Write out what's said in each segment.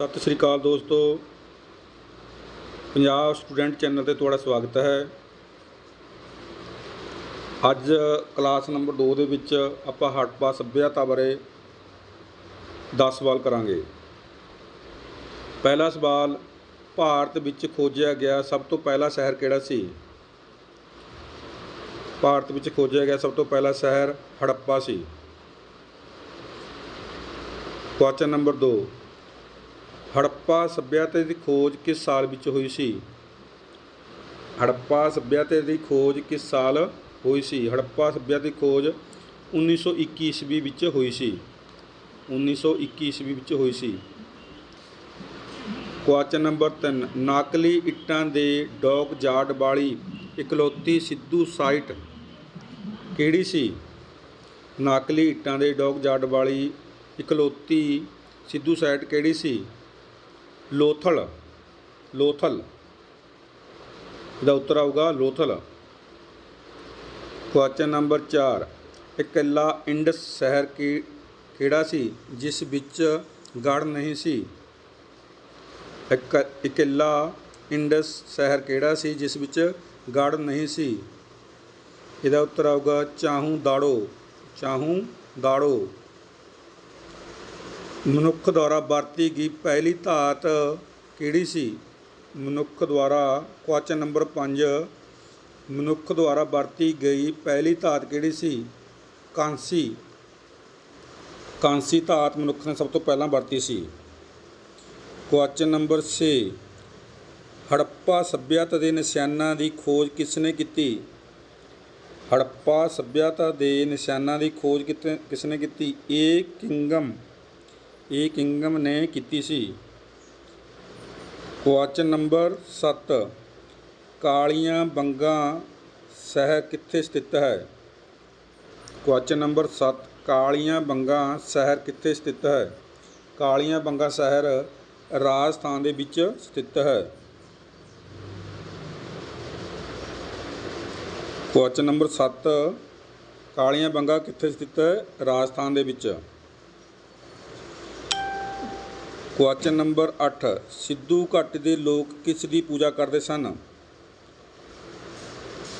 ਸਤਿ ਸ੍ਰੀ ਅਕਾਲ ਦੋਸਤੋ। Punjab student channel ਤੇ ਤੁਹਾਡਾ ਸਵਾਗਤ ਹੈ। ਅੱਜ ਕਲਾਸ ਨੰਬਰ 2 ਦੇ ਵਿੱਚ ਆਪਾਂ ਹੜੱਪਾ ਸੱਭਿਅਤਾ ਬਾਰੇ 10 ਸਵਾਲ ਕਰਾਂਗੇ। ਪਹਿਲਾ ਸਵਾਲ, ਭਾਰਤ ਵਿੱਚ ਖੋਜਿਆ ਗਿਆ ਸਭ ਤੋਂ ਪਹਿਲਾ ਸ਼ਹਿਰ ਕਿਹੜਾ ਸੀ? ਭਾਰਤ ਵਿੱਚ ਖੋਜਿਆ ਗਿਆ ਸਭ ਤੋਂ ਪਹਿਲਾ ਸ਼ਹਿਰ ਹੜੱਪਾ ਸੀ। ਕੁਐਸਚਨ ਨੰਬਰ 2 ਹੜੱਪਾ ਸੱਭਿਅਤਾ ਦੀ ਖੋਜ ਕਿਸ ਸਾਲ ਵਿੱਚ ਹੋਈ ਸੀ? ਹੜੱਪਾ ਸੱਭਿਅਤਾ ਦੀ ਖੋਜ ਕਿਸ ਸਾਲ ਹੋਈ ਸੀ? ਹੜੱਪਾ ਸੱਭਿਅਤਾ ਦੀ ਖੋਜ 1921 ਈਸਵੀ ਵਿੱਚ ਹੋਈ ਸੀ। 1921 ਈਸਵੀ ਵਿੱਚ ਹੋਈ ਸੀ। ਕੁਐਸਚਨ ਨੰਬਰ 3 ਨਾਕਲੀ ਇੱਟਾਂ ਦੇ ਡੌਕ ਜਾਟ ਵਾਲੀ ਇਕਲੌਤੀ ਸਿੱਧੂ ਸਾਈਟ ਕਿਹੜੀ ਸੀ? ਨਾਕਲੀ ਇੱਟਾਂ ਦੇ ਡੌਕ ਜਾਟ ਵਾਲੀ ਇਕਲੌਤੀ ਸਿੱਧੂ ਸਾਈਟ ਕਿਹੜੀ ਸੀ? ਲੋਥਲ ਲੋਥਲ। ਇਹਦਾ ਉੱਤਰ ਆਊਗਾ ਲੋਥਲ। ਕੁਐਸਚਨ ਨੰਬਰ 4 ਇਕੱਲਾ ਇੰਡਸ ਸ਼ਹਿਰ ਕੀ, ਕਿਹੜਾ ਸੀ, ਜਿਸ ਵਿੱਚ ਗੜ ਨਹੀਂ ਸੀ? ਇੱਕ, ਇਕੱਲਾ ਇੰਡਸ ਸ਼ਹਿਰ ਕਿਹੜਾ ਸੀ, ਜਿਸ ਵਿੱਚ ਗੜ ਨਹੀਂ ਸੀ? ਇਹਦਾ ਉੱਤਰ ਆਊਗਾ ਚਾਹੂੰ ਦਾੜੋ ਚਾਹੂੰ ਦਾੜੋ। ਮਨੁੱਖ ਦੁਆਰਾ ਵਰਤੀ ਗਈ ਪਹਿਲੀ ਧਾਤ ਕਿਹੜੀ ਸੀ? ਮਨੁੱਖ ਦੁਆਰਾ ਕੁਐਸਚਨ ਨੰਬਰ 5 ਮਨੁੱਖ ਦੁਆਰਾ ਵਰਤੀ ਗਈ ਪਹਿਲੀ ਧਾਤ ਕਿਹੜੀ ਸੀ? ਕਾਂਸੀ। ਕਾਂਸੀ ਧਾਤ ਮਨੁੱਖ ਨੇ ਸਭ ਤੋਂ ਪਹਿਲਾਂ ਵਰਤੀ ਸੀ। ਕੁਐਸਚਨ ਨੰਬਰ 6 ਹੜੱਪਾ ਸੱਭਿਅਤਾ ਦੇ ਨਿਸ਼ਾਨਾਂ ਦੀ ਖੋਜ ਕਿਸ ਨੇ ਕੀਤੀ? ਹੜੱਪਾ ਸੱਭਿਅਤਾ ਦੇ ਨਿਸ਼ਾਨਾਂ ਦੀ ਖੋਜ ਕਿਤੇ ਕਿਸ ਨੇ ਕੀਤੀ? ਏ ਕਿੰਗਮ। ਇਹ ਕਿੰਗਮ ਨੇ ਕੀਤੀ ਸੀ। ਕੁਐਸਚਨ ਨੰਬਰ 7 ਕਾਲੀਆਂ ਬੰਗਾ ਸ਼ਹਿਰ ਕਿੱਥੇ ਸਥਿਤ ਹੈ? ਕੁਐਸਚਨ ਨੰਬਰ 7 ਕਾਲੀਆਂ ਬੰਗਾ ਸ਼ਹਿਰ ਕਿੱਥੇ ਸਥਿਤ ਹੈ? ਕਾਲੀਆਂ ਬੰਗਾ ਸ਼ਹਿਰ ਰਾਜਸਥਾਨ ਦੇ ਵਿੱਚ ਸਥਿਤ ਹੈ। ਕੁਐਸਚਨ ਨੰਬਰ 7 ਕਾਲੀਆਂ ਬੰਗਾ ਕਿੱਥੇ ਸਥਿਤ ਹੈ? ਰਾਜਸਥਾਨ ਦੇ ਵਿੱਚ। ਕੁਐਸਚਨ ਨੰਬਰ 8 ਸਿੱਧੂ ਘਾਟੀ ਦੇ ਲੋਕ ਕਿਸ ਦੀ ਪੂਜਾ ਕਰਦੇ ਸਨ?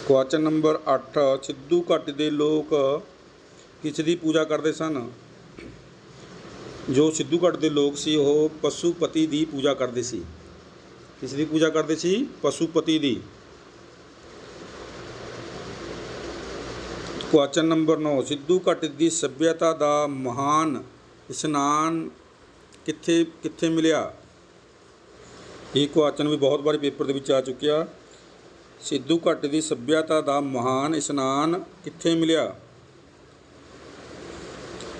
ਕੁਐਸਚਨ ਨੰਬਰ 8 ਸਿੱਧੂ ਘਾਟੀ ਦੇ ਲੋਕ ਕਿਸ ਦੀ ਪੂਜਾ ਕਰਦੇ ਸਨ? ਜੋ ਸਿੱਧੂ ਘਾਟ ਦੇ ਲੋਕ ਸੀ, ਉਹ ਪਸ਼ੂਪਤੀ ਦੀ ਪੂਜਾ ਕਰਦੇ ਸੀ। ਕਿਸ ਦੀ ਪੂਜਾ ਕਰਦੇ ਸੀ? ਪਸ਼ੂਪਤੀ ਦੀ। ਕੁਐਸਚਨ ਨੰਬਰ 9 ਸਿੱਧੂ ਘਾਟੀ ਦੀ ਸਭਿਅਤਾ ਦਾ ਮਹਾਨ ਇਸ਼ਨਾਨ ਕਿੱਥੇ ਕਿੱਥੇ ਮਿਲਿਆ? ਇਹ ਕੁਐਸਚਨ ਵੀ ਬਹੁਤ ਵਾਰੀ ਪੇਪਰ ਦੇ ਵਿੱਚ ਆ ਚੁੱਕਿਆ। ਸਿੱਧੂ ਘਾਟੀ ਦੀ ਸੱਭਿਅਤਾ ਦਾ ਮਹਾਨ ਇਸ਼ਨਾਨ ਕਿੱਥੇ ਮਿਲਿਆ?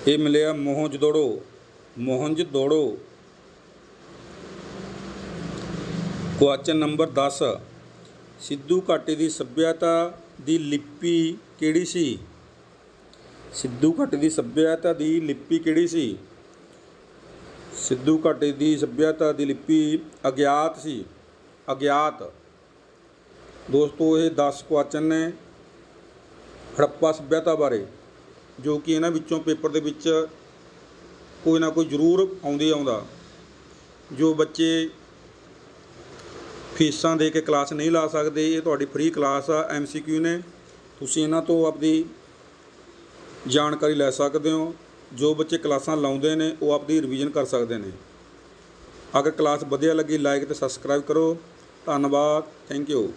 ਇਹ ਮਿਲਿਆ ਮੋਹਨਜੋਦੜੋ ਮੋਹਨਜੋਦੜੋ ਕੁਐਸਚਨ ਨੰਬਰ 10 ਸਿੱਧੂ ਘਾਟੀ ਦੀ ਸੱਭਿਅਤਾ ਦੀ ਲਿਪੀ ਕਿਹੜੀ ਸੀ? ਸਿੱਧੂ ਘਾਟੀ ਦੀ ਸੱਭਿਅਤਾ ਦੀ ਲਿਪੀ ਕਿਹੜੀ ਸੀ? ਸਿੱਧੂ ਘਾਟੀ ਦੀ ਸੱਭਿਅਤਾ ਦੀ ਲਿਪੀ ਅਗਿਆਤ ਸੀ। ਅਗਿਆਤ। ਦੋਸਤੋ, ਇਹ 10 ਕੁਐਸਚਨ ਨੇ ਹੜੱਪਾ ਸੱਭਿਅਤਾ ਬਾਰੇ, ਜੋ ਕਿ ਇਹਨਾਂ ਵਿੱਚੋਂ ਪੇਪਰ ਦੇ ਵਿੱਚ ਕੋਈ ਨਾ ਕੋਈ ਜ਼ਰੂਰ ਆਉਂਦੀ ਆਉਂਦਾ। ਜੋ ਬੱਚੇ ਫੀਸਾਂ ਦੇ ਕੇ ਕਲਾਸ ਨਹੀਂ ਲਾ ਸਕਦੇ, ਇਹ ਤੁਹਾਡੀ ਫ੍ਰੀ ਕਲਾਸ ਆ ਐਮਸੀਕਿਊ ਨੇ। ਤੁਸੀਂ ਇਹਨਾਂ ਤੋਂ ਆਪਦੀ ਜਾਣਕਾਰੀ ਲੈ ਸਕਦੇ ਹੋ। ਜੋ ਬੱਚੇ ਕਲਾਸਾਂ ਲਾਉਂਦੇ ਨੇ, ਉਹ ਆਪਦੀ ਰਿਵੀਜ਼ਨ ਕਰ ਸਕਦੇ ਨੇ। ਅਗਰ ਕਲਾਸ ਵਧੀਆ ਲੱਗੀ ਲਾਈਕ ਤੇ ਸਬਸਕ੍ਰਾਈਬ ਕਰੋ। ਧੰਨਵਾਦ। Thank you